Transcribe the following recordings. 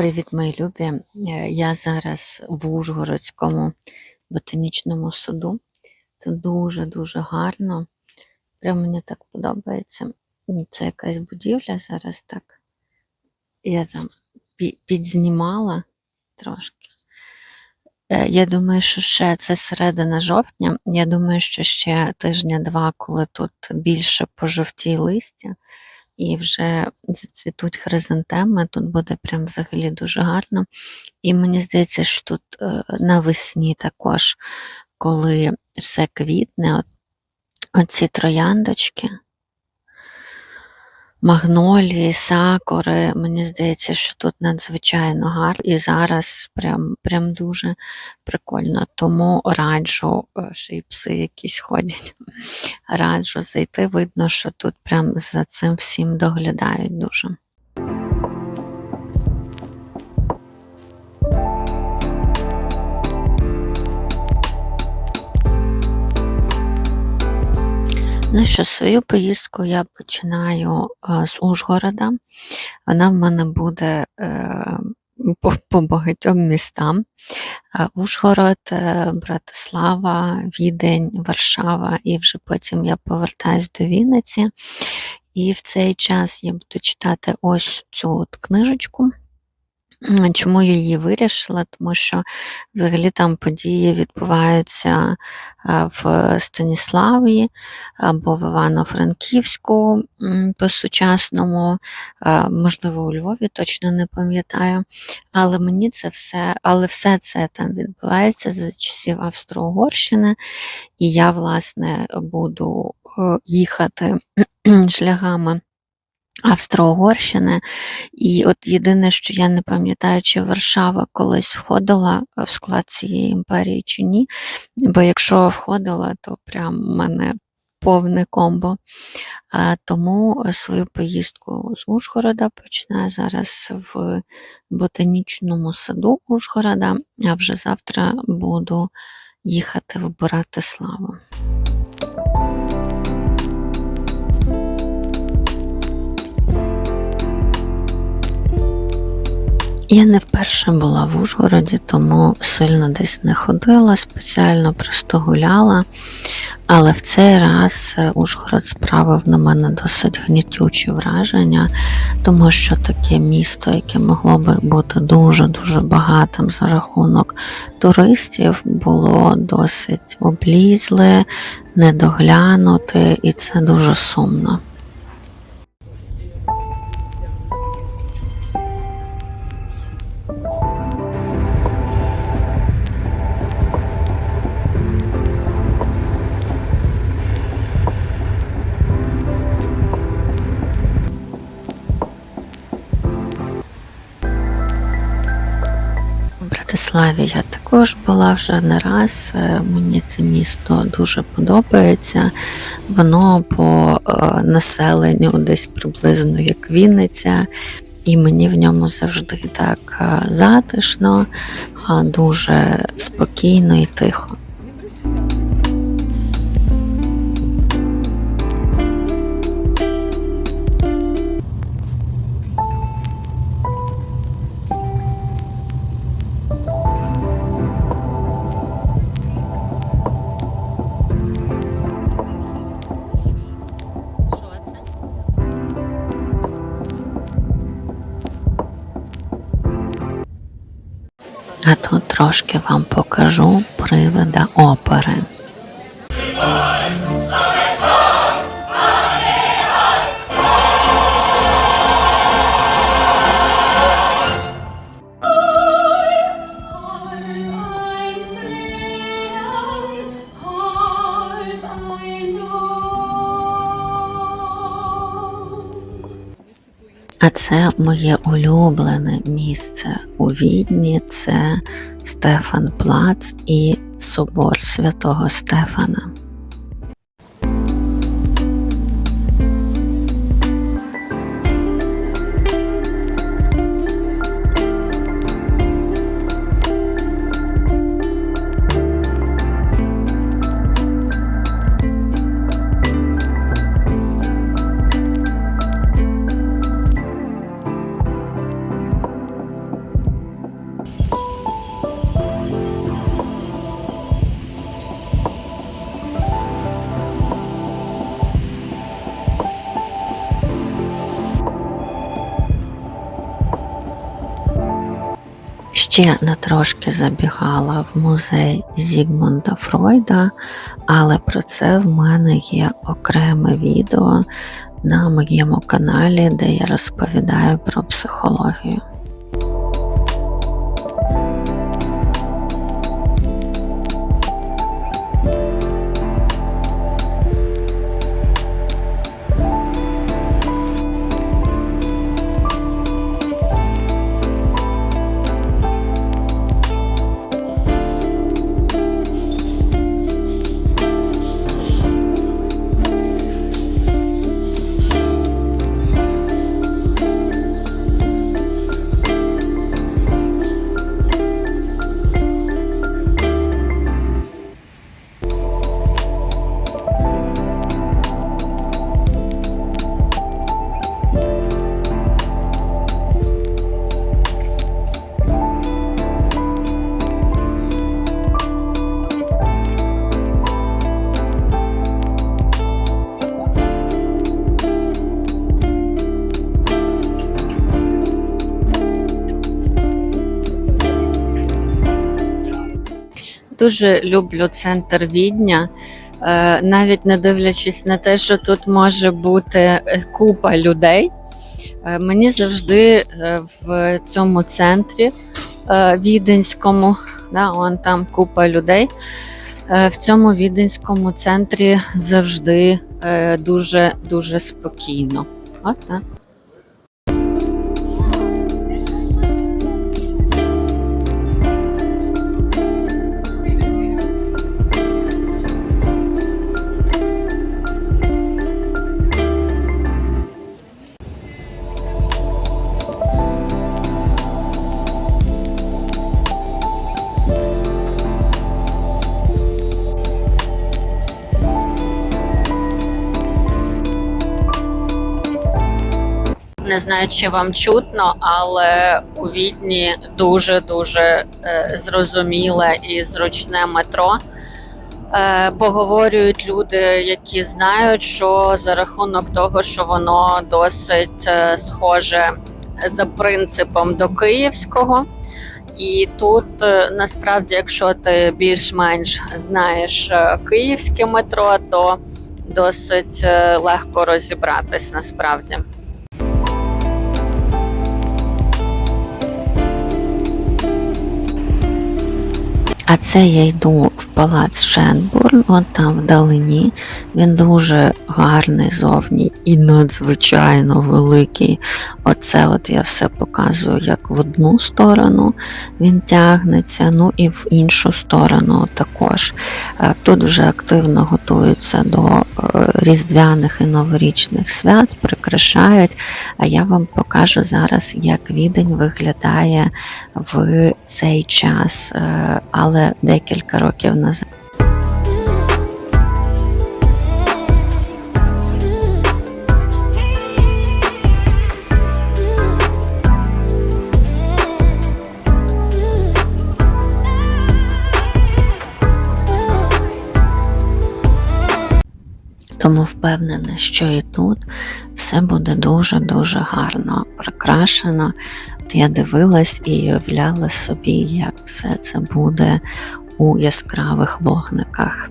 Привіт, мої любі. Е, Я зараз в Ужгородському ботанічному саду. Це дуже-дуже гарно. Прям мені так подобається. Це якась будівля зараз так. Я там підзнімала трошки. Е, Я думаю, що ще це середина жовтня. Я думаю, що ще тижня-два, коли тут більше пожовтіє листя і вже зацвітуть хризантеми, тут буде прям взагалі дуже гарно. І мені здається, що тут е, навесні також, коли все квітне, оці трояндочки, магнолії, сакури, мені здається, що тут надзвичайно гарно. І зараз прям, прям дуже прикольно. Тому раджу, що і пси якісь ходять. Раджу зайти. Видно, що тут прям за цим всім доглядають дуже. Ну що, свою поїздку я починаю з Ужгорода. Вона в мене буде е, по, по багатьом містам. Ужгород, е, Братислава, Відень, Варшава, і вже потім я повертаюсь до Вінниці. І в цей час я буду читати ось цю от книжечку. Чому я її вирішила? Тому що взагалі там події відбуваються в Станіславі або в Івано-Франківську по-сучасному, можливо, у Львові, точно не пам'ятаю. Але мені це все, але все це там відбувається за часів Австро-Угорщини, і я, власне, буду е, їхати шляхами. Австро-Угорщини, і от єдине, що я не пам'ятаю, чи Варшава колись входила в склад цієї імперії чи ні. Бо якщо входила, то прям в мене повне комбо. Тому свою поїздку з Ужгорода починаю зараз в ботанічному саду Ужгорода, а вже завтра буду їхати в Братиславу. Я не вперше була в Ужгороді, тому сильно десь не ходила, спеціально просто гуляла. Але в цей раз е, Ужгород справив на мене досить гнітючі враження, тому що таке місто, яке могло би бути дуже-дуже багатим за рахунок туристів, було досить облізле, недоглянуте, і це дуже сумно. Братиславі я також була вже не раз. Е, Мені це місто дуже подобається. Воно по е, населенню десь приблизно як Вінниця, і мені в ньому завжди так е, затишно, а дуже спокійно і тихо. Трошки вам покажу привида опери. А це моє улюблене місце у Відні. Це Стефан Плац і собор святого Стефана. Ще на трошки забігала в музей Зігмунда Фройда, але про це в мене є окреме відео на моєму каналі, де я розповідаю про психологію. Дуже люблю центр Відня, е, навіть не дивлячись на те, що тут може бути е, купа людей. Е, Мені завжди в цьому центрі віденському, да, он там купа людей. В цьому віденському центрі завжди дуже дуже спокійно. От так. Знаю, чи вам чутно, але у Відні дуже дуже е, зрозуміле і зручне метро. Е, поговорюють люди, які знають, що за рахунок того, що воно досить е, схоже за принципом до київського. І тут насправді, якщо ти більш-менш знаєш київське метро, то досить легко розібратись насправді. А це я йду в палац Шенбурн, от там вдалині. Він дуже гарний зовні і надзвичайно великий. Оце от я все показую, як в одну сторону він тягнеться, ну і в іншу сторону також. Е, Тут вже активно готуються до е, різдвяних і новорічних свят, прикрашають. А я вам покажу зараз, як відень виглядає в цей час, е, але декілька років назад. Тому впевнена, що і тут все буде дуже-дуже гарно прикрашено. Я дивилась і уявляла собі, як все це буде у яскравих вогниках.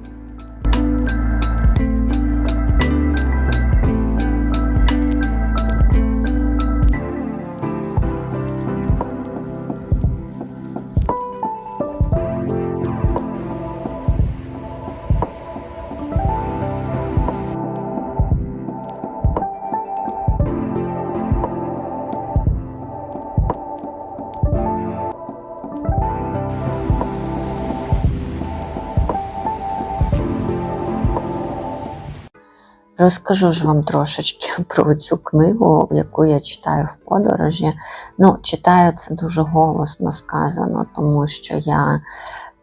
Розкажу ж вам трошечки про цю книгу, яку я читаю в подорожі. Ну, читаю це дуже голосно сказано, тому що я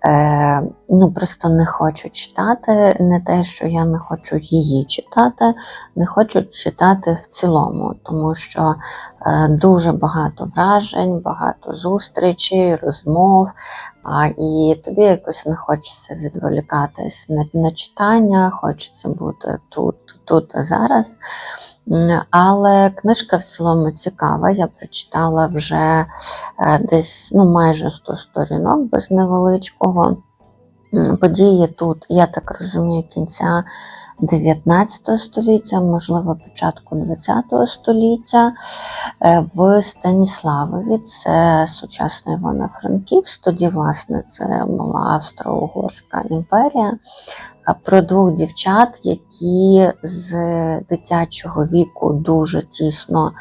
е, ну, просто не хочу читати. Не те, що я не хочу її читати, не хочу читати в цілому, тому що е, дуже багато вражень, багато зустрічей, розмов, а, і тобі якось не хочеться відволікатись на, на читання, хочеться бути тут, тут і зараз. Але книжка в цілому цікава. Я прочитала вже е, десь ну, майже 100 сторінок без невеличкого. Події тут, я так розумію, кінця 19 століття, можливо, початку 20 століття е, в Станіславові. Це сучасний Івано-Франківськ. Тоді, власне, це була Австро-Угорська імперія. Про двох дівчат, які з дитячого віку дуже тісно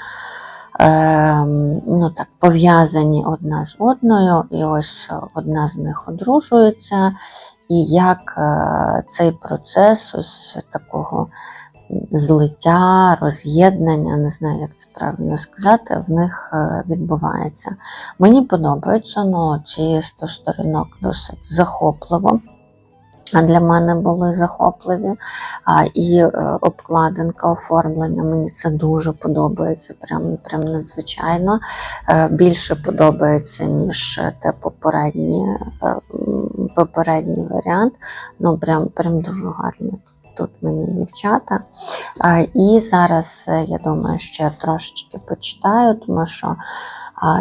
ну, так, пов'язані одна з одною, і ось одна з них одружується, і як е, цей процес ось такого злиття, роз'єднання, не знаю, як це правильно сказати, в них е, відбувається. Мені подобається, ну, ці 100 сторінок досить захопливо. Для мене були захопливі. І е, обкладинка оформлення мені це дуже подобається, прям, прям надзвичайно. Е, більше подобається, ніж те попередній, е, попередній варіант. Ну, прям, прям дуже гарні тут мені дівчата. І зараз е, я думаю, я трошечки почитаю, тому що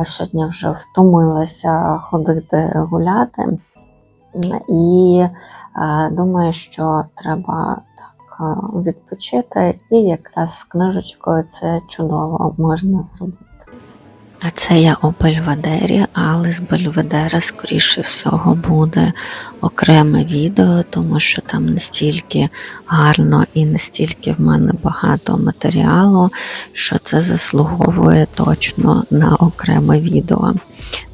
сьогодні вже втомилася ходити гуляти. І е, думаю, що треба так е, відпочити, і якраз з книжечкою це чудово можна зробити. А це я у Бельведері, але з Бельведера, скоріше всього, буде окреме відео, тому що там настільки гарно і настільки в мене багато матеріалу, що це заслуговує точно на окреме відео.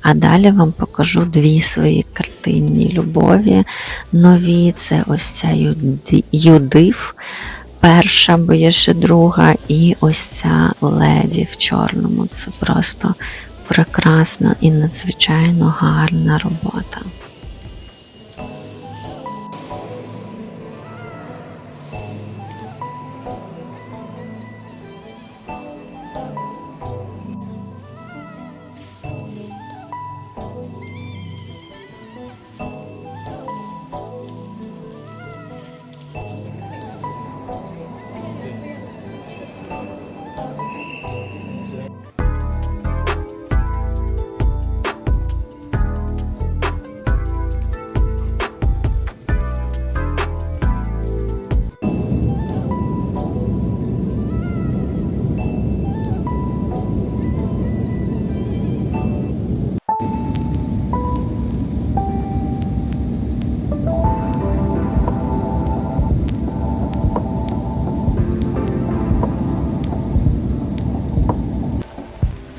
А далі вам покажу дві свої картинні любові. Нові це ось ця Юди- Юдив. Перша, бо є ще друга, і ось ця леді в чорному. Це просто прекрасна і надзвичайно гарна робота.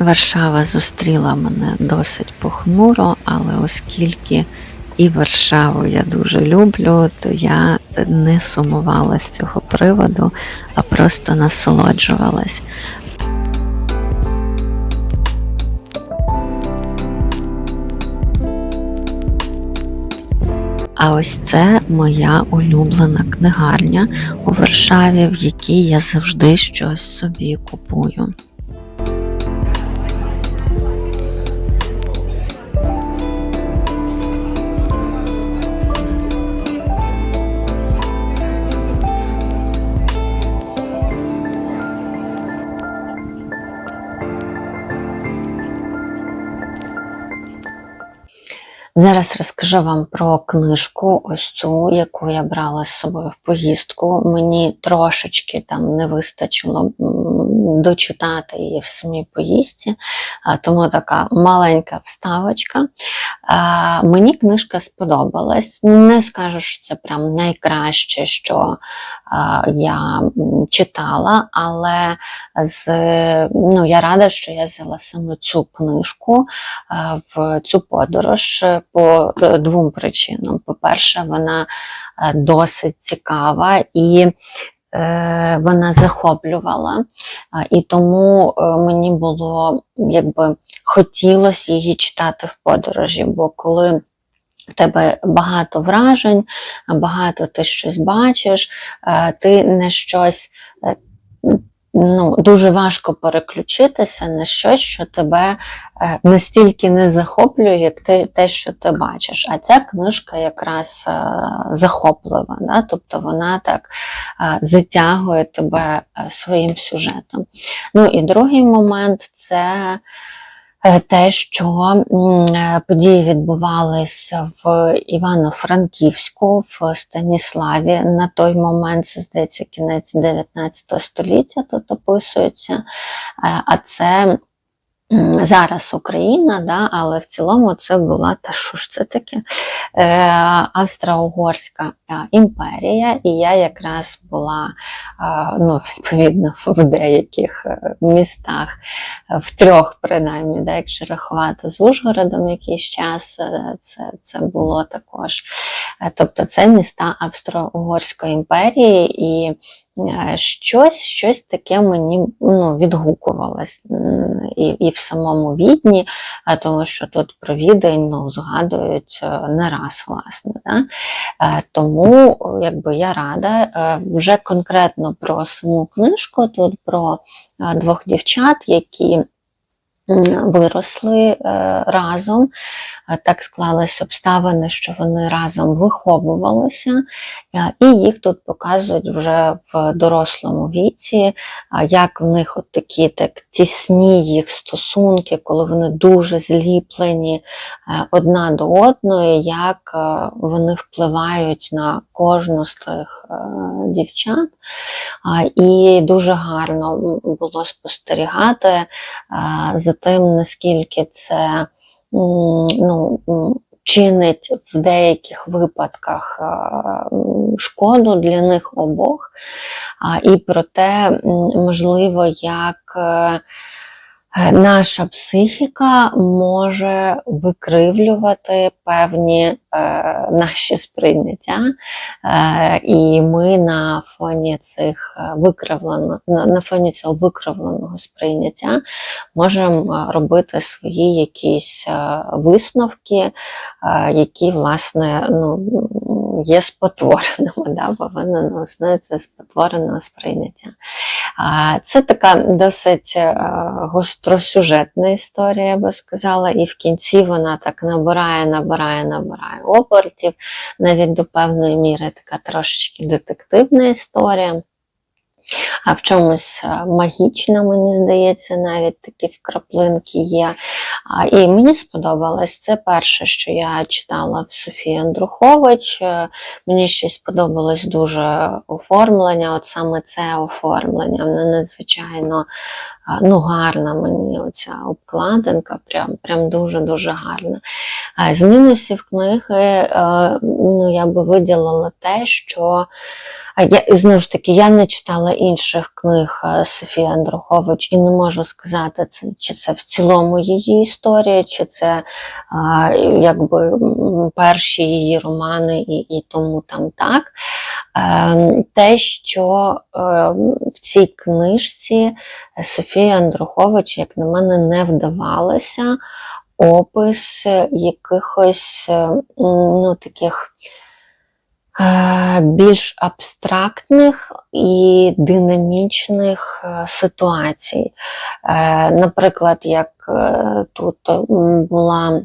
Варшава зустріла мене досить похмуро, але оскільки і Варшаву я дуже люблю, то я не сумувала з цього приводу, а просто насолоджувалась. А ось це моя улюблена книгарня у Варшаві, в якій я завжди щось собі купую. Зараз розкажу вам про книжку, ось цю, яку я брала з собою в поїздку. Мені трошечки там не вистачило дочитати її в самій поїздці, тому така маленька вставочка. Мені книжка сподобалась. Не скажу, що це прям найкраще, що я читала, але з, ну, я рада, що я взяла саме цю книжку в цю подорож по е, двом причинам. По-перше, вона е, досить цікава і вона захоплювала, і тому е, мені було якби хотілося її читати в подорожі, бо коли в тебе багато вражень, багато ти щось бачиш, е, ти не щось. Ну, дуже важко переключитися на щось, що тебе е, настільки не захоплює, як те, те, що ти бачиш. А ця книжка якраз е, захоплива, да? тобто вона так е, затягує тебе своїм сюжетом. Ну і другий момент це. Е, Те, що е, події відбувалися в Івано-Франківську, в Станіславі. На той момент, це здається, кінець 19 століття тут описується. Е, А це зараз Україна, да, але в цілому це була та що ж це таке? Е, Австро-Угорська е, імперія, і я якраз була е, ну, відповідно в деяких містах, в трьох, принаймні, да, якщо рахувати з Ужгородом якийсь час, це, це було також. Тобто це міста Австро-Угорської імперії, і щось, щось таке мені ну, відгукувалось і, і в самому відні, тому що тут про відень ну, згадують е, не раз, власне. Да? Е, Тому якби я рада е, вже конкретно про саму книжку, тут про е, двох дівчат, які виросли е, разом. Е, Так склалися обставини, що вони разом виховувалися, е, і їх тут показують вже в дорослому віці, як в них от такі так тісні їх стосунки, коли вони дуже зліплені одна до одної, як вони впливають на кожну з тих дівчат. І дуже гарно було спостерігати за тим, наскільки це ну, чинить в деяких випадках шкоду для них обох, і про те, можливо, як е, наша психіка може викривлювати певні е, наші сприйняття, Е, і ми на фоні цих е, викривлено, на, фоні цього викривленого сприйняття можемо е, робити свої якісь е, висновки, е, які, власне, ну, є спотвореними, да, бо вони на основі це спотвореного сприйняття. Це така досить е, гостросюжетна історія, я би сказала, і в кінці вона так набирає, набирає, набирає обертів, навіть до певної міри така трошечки детективна історія. А в чомусь магічна, мені здається, навіть такі вкраплинки є. І мені сподобалось це перше, що я читала в Софії Андрухович. Е, Мені щось сподобалось дуже оформлення, от саме це оформлення. Воно надзвичайно ну, гарна мені оця обкладинка, прям, прям дуже-дуже гарна. З мінусів книги е, ну, я би виділила те, що я знову ж таки я не читала інших книг е, Софії Андрухович і не можу сказати, це, чи це в цілому її історія, чи це якби перші її романи, і, і тому там так. Е, те, що е, в цій книжці Софія Андрухович, як на мене, не вдавалося опис якихось е, ну, таких е, більш абстрактних і динамічних е, ситуацій. Е, Наприклад, як тут була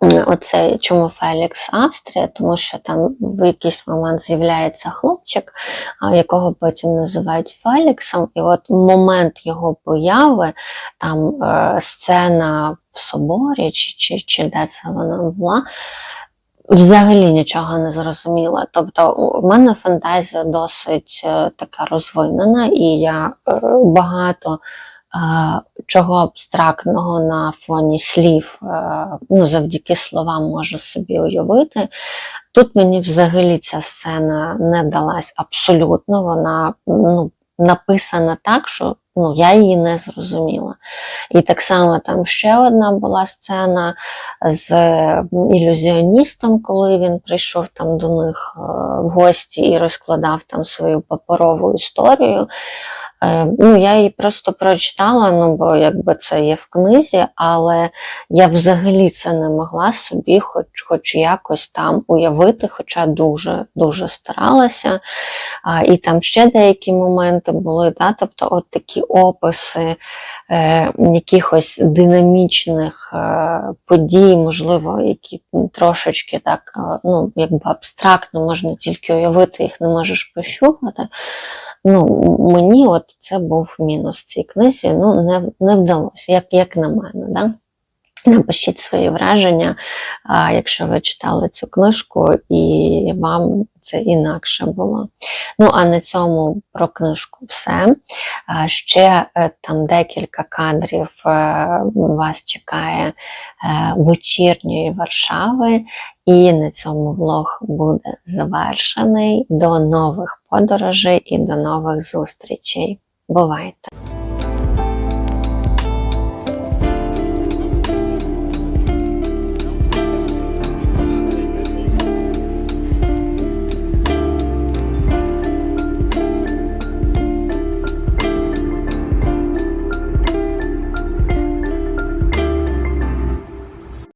оце чому Фелікс Австрія, тому що там в якийсь момент з'являється хлопчик, якого потім називають Феліксом, і от момент його появи, там е, сцена в соборі, чи, чи, чи де це вона була, взагалі нічого не зрозуміла. Тобто, у мене фантазія досить е, така розвинена, і я е, багато чого абстрактного на фоні слів, е, ну, завдяки словам можу собі уявити. Тут мені взагалі ця сцена не далась абсолютно. Вона ну, написана так, що ну, я її не зрозуміла. І так само там ще одна була сцена з ілюзіоністом, коли він прийшов там до них е, в гості і розкладав там свою паперову історію. Е, ну, я її просто прочитала, ну, бо якби це є в книзі, але я взагалі це не могла собі хоч, хоч якось там уявити, хоча дуже дуже старалася. А, і там ще деякі моменти були, да, тобто от такі описи е, якихось динамічних е, подій, можливо, які трошечки так, е, ну, якби абстрактно можна тільки уявити, їх не можеш пощупати. Ну, мені от це був мінус цій книзі, ну, не, не вдалося, як, як на мене. Да? Напишіть свої враження, якщо ви читали цю книжку, і вам це інакше було. Ну, а на цьому про книжку все. Ще е, там декілька кадрів е, вас чекає е, вечірньої Варшави, і на цьому влог буде завершений. До нових подорожей і до нових зустрічей. Бувайте!